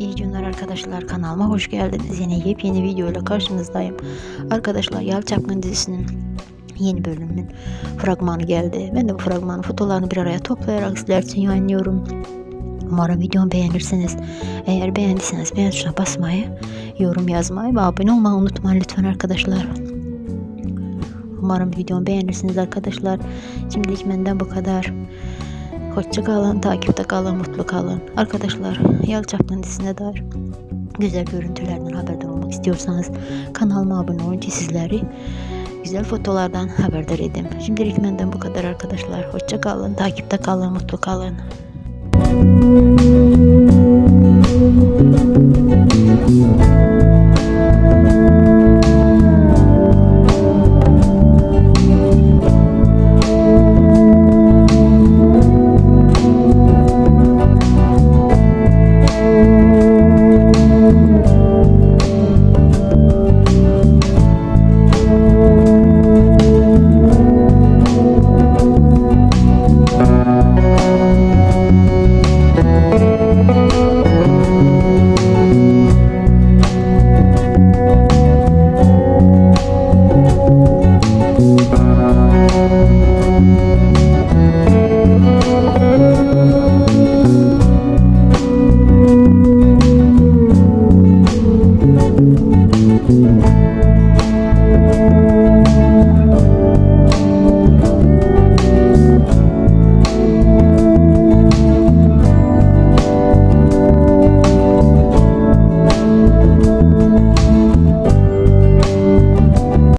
İyi günler arkadaşlar kanalıma hoş geldiniz. Yine yepyeni video ile karşınızdayım. Arkadaşlar Yal Çapkın dizisinin yeni bölümünün fragmanı geldi. Ben de bu fragmanın fotolarını bir araya toplayarak sizler için yayınlıyorum. Umarım videomu beğenirsiniz. Eğer beğendiyseniz beğen tuşuna basmayı, yorum yazmayı ve abone olmayı unutmayın lütfen arkadaşlar. Umarım videomu beğenirsiniz arkadaşlar. Şimdilik benden bu kadar. Hoşça kalın, takipte kalın, mutlu kalın. Arkadaşlar, Yal Çapkın dizisine dair güzel görüntülerden haberdar olmak istiyorsanız kanalıma abone olun ki sizleri güzel fotolardan haberdar edeyim. Şimdilik benden bu kadar arkadaşlar. Hoşça kalın, takipte kalın, mutlu kalın.